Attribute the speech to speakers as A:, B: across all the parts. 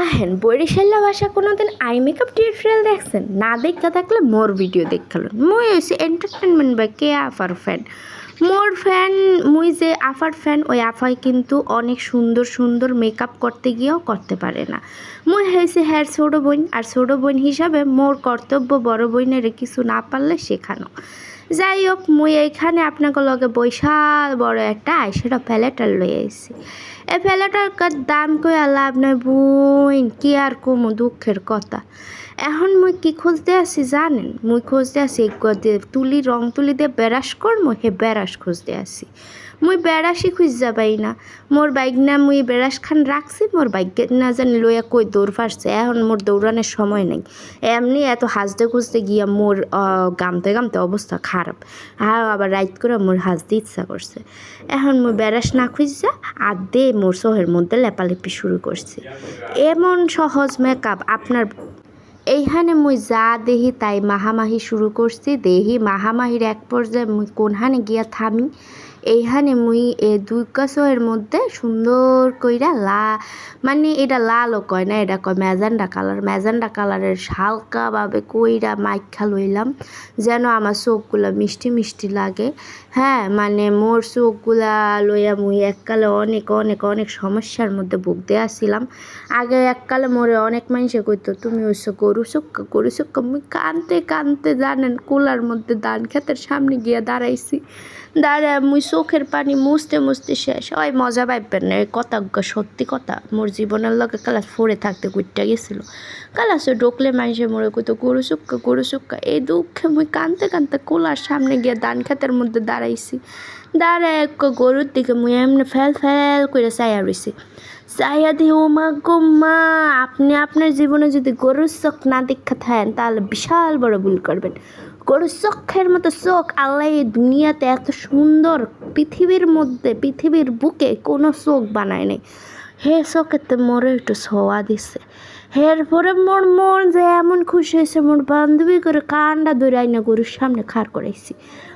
A: আহেন বরিশাল্লা ভাষা কোনোদিন আই মেকআপ টিউটোরিয়াল দেখছেন? না দেখা থাকলে মোর ভিডিও দেখাল মুই হয়েছে এন্টারটেনমেন্ট বা কে আফার ফ্যান মোর ফ্যান মুই যে আফার ফ্যান ওই আফাই কিন্তু অনেক সুন্দর সুন্দর মেকআপ করতে গিয়েও করতে পারে না। মুই হয়েছে হ্যার ছোটো বোন, আর ছোটো বোন হিসাবে মোর কর্তব্য বড় বোনের কিছু না পারলে শেখানো। যাই হোক, মুই এইখানে আপনাকে লগে বৈশাল বড় একটা আইশ্যাডো প্যালেটার লই আইছি। এই প্যালেটার দাম কই লাভ নয় বুইন, কি আর কমু দুঃখের কথা। এখন মুই কি খুঁজতে আছি জানেন? মুই খুঁজতে আছি তুলি, রং তুলি দিয়ে বেরাস করমু, হে বেরাস খুঁজতে আছি। মুই বেড়াসই খুঁজা পাই না। মোর বাইক না মুই বেড়াস খান রাখছি, মোর বাইক না জানি লইয়া কই দৌড় ফারছে। এখন মোর দৌড়ানোর সময় নেই। এমনি এত হাসতে খুঁজতে গিয়া মোর গামতে গামতে অবস্থা খারাপ। আর আবার রাইট করে মোর হাসতে ইচ্ছা করছে। এখন মুই বেড়াস না খুঁজা, আর দে মোর সোহের মধ্যে লেপালেপি শুরু করছি। এমন সহজ মেকআপ আপনার এইখানে মুই যা দেহি তাই মাহামাহি শুরু করছি। দেহি মাহামাহির এক পর্যায়ে মুই কোনহানে গিয়া থামি? এইখানে মুই এ দুই কাছের মধ্যে সুন্দর কইরা লা মানে এটা লালও কয় না, এটা কয় ম্যাজেন্ডা কালার। ম্যাজেন্ডা কালারের হালকাভাবে কইরা মাইখা লইলাম, যেন আমার চোখগুলা মিষ্টি মিষ্টি লাগে। হ্যাঁ মানে মোর চোখগুলা লইয়া মুই এককালে অনেক অনেক অনেক সমস্যার মধ্যে ভুগতে আসছিলাম আগে এককালে মোরে অনেক মানুষে কইতো, তুমি হইছো গরু চুক্কা গরু চুক্কা মুই কানতে কানতে জানেন, কুলার মধ্যে ধান ক্ষেতের সামনে গিয়া দাঁড়াইছি। দাঁড়ায় মুই চোখের পানি মুছতে মুছতে শেষ। ওই মজা পাইবেন না, এই কথা সত্যি কথা। মোর জীবনের লগে কালাস ফোরে থাকতে কুইটটা গেছিল। কালাসে ঢুকলে মানুষে মরে কইতো, গরু চুক্কা গরু চুক্কা। এই দুঃখে মুই কানতে কানতে কোলার সামনে গিয়ে ধান খেতের মধ্যে দাঁড়াইছি। দাঁড়ায় এক গরুর দিকে মুই এমনি ফেল ফেল করে চাইয়া রইছি। চাইয়া দিয়ে ও মা গো মা, আপনি আপনার জীবনে যদি গরুর চোখ না দেখা থাকেন, তাহলে বিশাল বড় ভুল করবেন। গরুর চোখের মতো চোখ, আল্লাহ এই দুনিয়াতে এত সুন্দর পৃথিবীর মধ্যে, পৃথিবীর বুকে কোনো চোখ বানায় নাই। হে চোখেতে মোরে একটু ছোঁয়া দিছে। এর পরে মোর মন যে এমন খুশি হয়েছে, মোর বান্ধবী করে কান্ডা ধরে আইনা গরুর সামনে খাড় করাইছি।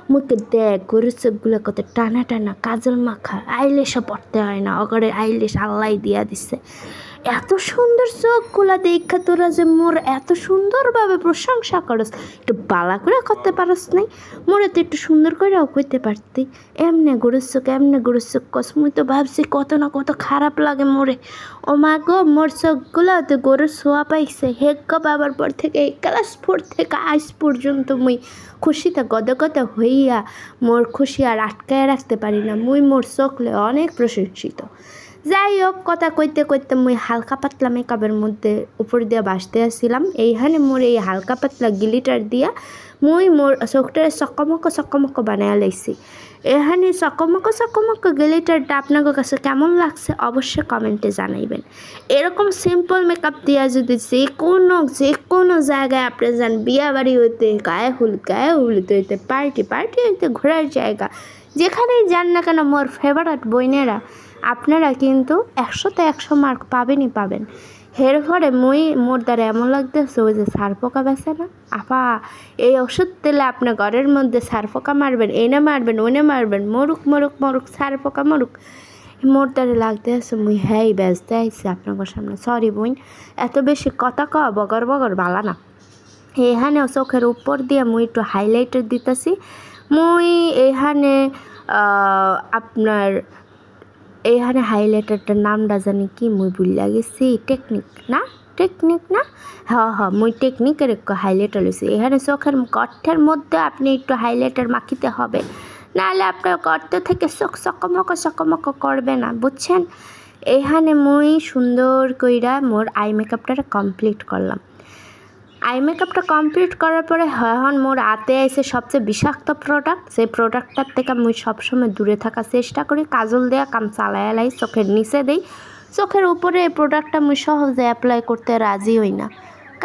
A: মুখে দেখ, গরুর চোখগুলো কত টানা টানা, কাজল মাখা আইলেসও পড়তে হয় না। অগরে আইলেস আল্লাহ দিয়া দিছে। এত সুন্দর চোখগুলা দেখা তোরা যে মোর এত সুন্দরভাবে প্রশংসা করস। একটু বালা করে করতে পারস নাই। মোরে তো একটু সুন্দর করেও কইতে পারতি। এমনে গরুর চোখ, এমনে গরুর চোখ কস মুই তো ভাবছি কত না কত খারাপ লাগে মোরে। ও মা গো, মোর চোখগুলো তো গরুর ছোঁয়া পাইছে। হেগ বাবার পর থেকে ক্লাস ফোর থেকে আজ পর্যন্ত মুই খুশিতে গদ গদ হইয়া মোর খুশি আর আটকায় রাখতে পারি না। মুই মোর চোখলে অনেক প্রশংসিত। যাই হোক কথা কইতে কইতে মুই হালকা পাতলা মেকআপের মধ্যে উপর দিয়ে বাসতে আসছিলাম। এইখানে মোর এই হালকা পাতলা গিলিটার দিয়া মুই মোর চোখটারে চকমক চকমক বানায় লাইছি। এখানে চকমক চকমক গিলিটারটা আপনাদের কাছে কেমন লাগছে অবশ্যই কমেন্টে জানাইবেন। এরকম সিম্পল মেকআপ দিয়া যদি যে কোনো যে কোনো জায়গায় আপনি যান, বিয়া বাড়ি হইতে, গায়ে হুল গায়ে হুলিতে হইতে পার্টি পার্টি হইতে, ঘোরার জায়গা যেখানেই যান না কেন মোর ফেভারিট বইনেরা, আপনারা কিন্তু একশোতে একশো মার্ক পাবেনই পাবেন। হের ফরে মই, মোর দ্বারা এমন লাগতেছে, ওই যে সার পোকা বেছে না? আপা, এই ওষুধ তেলে আপনার ঘরের মধ্যে সার পোকা মারবেন এনে মারবেন ওনে মারবেন, মরুক মরুক মরুক, সার পোকা মরুক। মোর দ্বারা লাগতে আছে মুই হ্যাঁ ব্যস্ত আইসি আপনার সামনে সরি বইন এত বেশি কথা ক বগর বগর বালা না। এখানে চোখের উপর দিয়ে মুই একটু হাইলাইটার দিতেছি। মুই এখানে আপনার এইখানে হাইলাইটারটার নামটা জানি কি, মুই ভুলিয়া গেছি। টেকনিক না? টেকনিক না? হ্যাঁ হ্যাঁ মুই টেকনিকের একটু হাইলাইটার লইছি। এখানে চোখের কঠের মধ্যে আপনি একটু হাইলাইটার মাখিতে হবে। নাহলে আপনার গর্ত থেকে চোখ চকমক চকমক করবে না, বুঝছেন? এখানে মুই সুন্দর কইরা মোর আই মেকআপটা কমপ্লিট করলাম। আই মেকআপটা কমপ্লিট করার পরে এখন মোর হাতে আইসে সবচেয়ে বিষাক্ত প্রোডাক্ট সেই প্রোডাক্টটার থেকে মুই সবসময় দূরে থাকার চেষ্টা করি। কাজল দেয়া কাম চালাই লাই, চোখের নিচে দেই। চোখের উপরে এই প্রোডাক্টটা মুই সহজে অ্যাপ্লাই করতে রাজি হই না।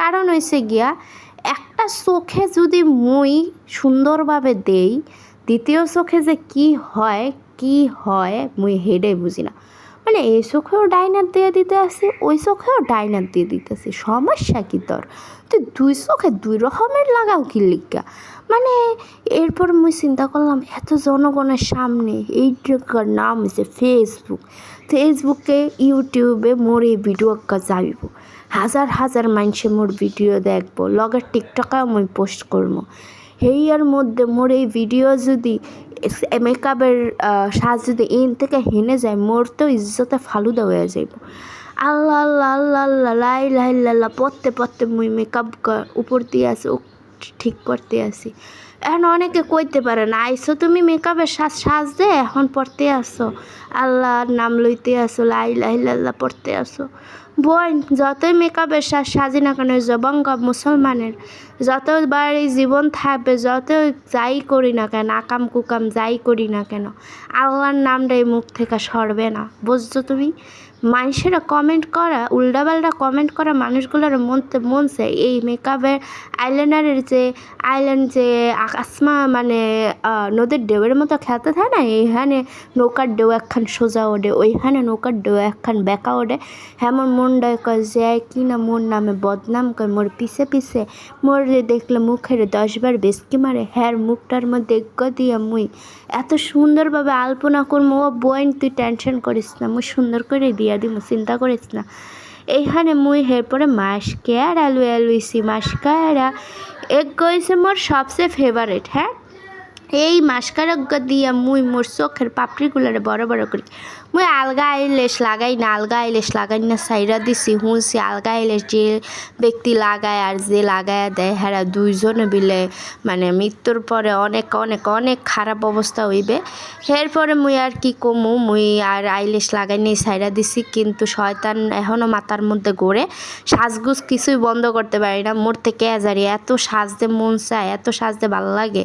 A: কারণ হয়েছে গিয়া, একটা চোখে যদি মুই সুন্দরভাবে দেই, দ্বিতীয় চোখে যে কি হয় কি হয়, মুই হেডে বুঝি না। মানে এই চোখেও ডাইনার দিয়ে দিতে আসি ওই চোখেও ডাইনার দিয়ে দিতেছি সমস্যা কি তোর? তুই দুই চোখে দুই রকমের লাগাও কি লিখা মানে এরপর মুই চিন্তা করলাম, এত জনগণের সামনে এই এইটার নাম হচ্ছে ফেসবুক ফেসবুকে ইউটিউবে মোর এই ভিডিও যাবিব হাজার হাজার মানুষে মোর ভিডিও দেখব লগের টিকটকেও মুই পোস্ট করব। হেইয়ার মধ্যে মোর এই ভিডিও যদি মেকআপের সাজ যদি ইন থেকে হেনে যায় মোর তো ইজ্জতে ফালুদা হয়ে যাইব। আল্লাহ আল্লাহ আল্লাহ আল্লাহ, লাই লাই লাল্লাহ পড়তে পড়তে মুই মেকআপ উপর দিয়ে আসি ও ঠিক করতে আসি এখন অনেকে কইতে পারে না, আইসো তুমি মেকআপের সাজ সাজ দে এখন পড়তে আসো। আল্লাহর নাম লইতে আসো, লাই লাই লাল্লাহ পড়তে আসো। বোন, যতই মেকআপের সাজ সাজি না কেন জবঙ্গ মুসলমানের। যত এই জীবন থাকবে যত যাই করি না কেন, আকাম কুকাম যাই করি না কেন, আল্লাহর নামটাই মুখ থেকে সরবে না, বুঝছ তুমি? মানুষেরা কমেন্ট করা, উল্টাপাল্টা কমেন্ট করা মানুষগুলোর মনতে মনছে। এই মেকআপের আইলাইনারের যে আইল্যান্ড যে আসমা মানে নদীর ঢেউয়ের মতো খেলতে থাকে না, এইখানে নৌকার ঢেউ একখান সোজা ওঠে, ওইখানে নৌকার ঢেউ একখান বেঁকা ওঠে। হেমন মনটায় কয় যে কি না মোর নামে বদনাম কয়, মোর পিছে পিছে, মোর দেখলে মুখের দশবার বেসকি মারে, হ্যার মুখটার মধ্যে এগ্গ দিয়া মুই। এত সুন্দরভাবে আলপনা করব, ও বোন তুই টেনশন করিস না, মুই সুন্দর করে দিয়া দিব চিন্তা করিস না। এইখানে মুই এরপরে মাসকেরা লুয়া লুইছি কেয়ারা এক গইছে মোর সবচেয়ে ফেভারেট হ্যাঁ এই মাসকারজ্ঞ দিয়া মুই মোর চোখের পাপড়িগুলারে বড় বড় করি। মুই আলগা আইলেস লাগাই না, আলগা আইলেস লাগাই না সাইরা দিছি হুঁসি আলগা আইলেস যে ব্যক্তি লাগায় আর যে লাগায় দেয় হ্যাঁ দুইজনে বিলে মানে মৃত্যুর পরে অনেক অনেক অনেক খারাপ অবস্থা হইবে। এরপরে মুই আর কি কমু, মুই আর আইলেস লাগাই নেই সাইরা দিছি, কিন্তু শয়তান এখনও মাথার মধ্যে গড়ে সাজগুজ কিছুই বন্ধ করতে পারি না। মোর থেকে এজারি এত সাজতে মন চায়, এত সাজতে ভালো লাগে।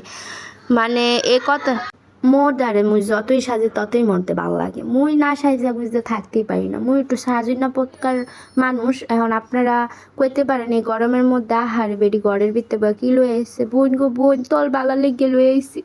A: মানে এ কথা? মোর দ্বারে মুই যতই সাজে ততই মরতে ভালো লাগে। মুই না সাজা বুঝতে থাকতেই পারি না। মুই একটু সাজি না পৎকার মানুষ। এখন আপনারা কইতে পারেন, এই গরমের মধ্যে আহার বেডি ঘরের ভিতরে বা কি লয়ে এসছে বোন গো বোন তল বালা লেগে লয়ে আইসি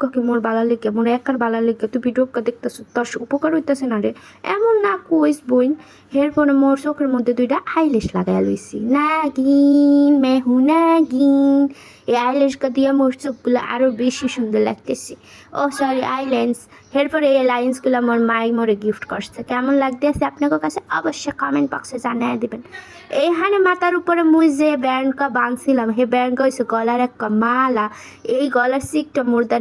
A: কাকে, মোর বালা লেগে, মোর একার বালা লেগে। তুই ভিডিওকে দেখতেছ, তোর উপকার হইতেছে না রে? এমন না কইস বোন। এরপরে মোর চোখের মধ্যে দুইটা আইলেস লাগাই লইছি। নাগিন, মেহু নাগিন। এই আইলেসটা দিয়ে মোর চোখগুলো আরও বেশি সুন্দর লাগতেছে। ও সরি আইল্যান্ডস এরপরে এই লাইন্সগুলো আমার মাই মোরে গিফট করছে। কেমন লাগতেছে আপনাদের কাছে? অবশ্যই কমেন্ট বক্সে জানিয়ে দিবেন। এইখানে মাথার উপরে মুই যে ব্যান্ডকা বাঁধছিলাম হে ব্যান্ডকা হয়েছে গলার একটা মালা। এই গলার সিকটা মোর তার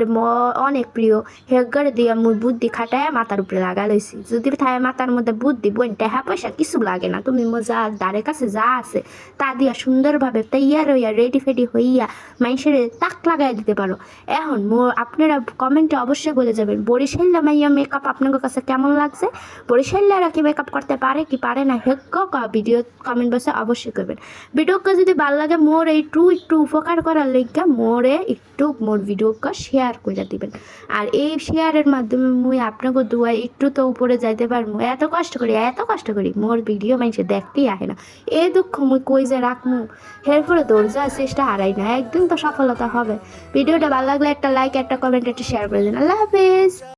A: অনেক প্রিয়। হেগারে দিয়ে মুই বুদ্ধি খাটায় মাথার উপরে লাগা লইছি। যদি থাকে মাথার মধ্যে বুদ্ধি বোন টাকা পয়সা কিছু লাগে না। তুমি মো যা দ্বারের কাছে যা আছে, তা দিয়া সুন্দরভাবে তৈয়ার হইয়া রেডি ফেডি হইয়া মানুষের তাক লাগাই দিতে পারো। এখন মো- আপনারা কমেন্টে অবশ্যই বলে যাবেন। বরিশাল্লা মাইয়া মেকআপ আপনাদের কাছে কেমন লাগছে? বরিশাল্লারা কি মেকআপ করতে পারে কি পারে না হেক্ক ভিডিও কমেন্ট বক্সে অবশ্যই করবেন। ভিডিওকে যদি ভালো লাগে, মোর একটু একটু উপকার করার লেগে মোরে একটু মোর ভিডিওকে শেয়ার করে দিবেন। আর এই শেয়ারের মাধ্যমে মুই আপনাকে দুয়াই একটু তো উপরে যাইতে পারব। এত কষ্ট করি, এত কষ্ট করি, মোর ভিডিও মানুষে দেখতেই আহে না। এই দুঃখ মুই কই যে রাখমু? এরপরে ধৈর্য আর চেষ্টা হারাই না, একদিন তো সফলতা হবে। ভিডিওটা ভালো লাগলে একটা লাইক একটা কমেন্ট একটা শেয়ার করে দিন আল্লাহ হাফেজ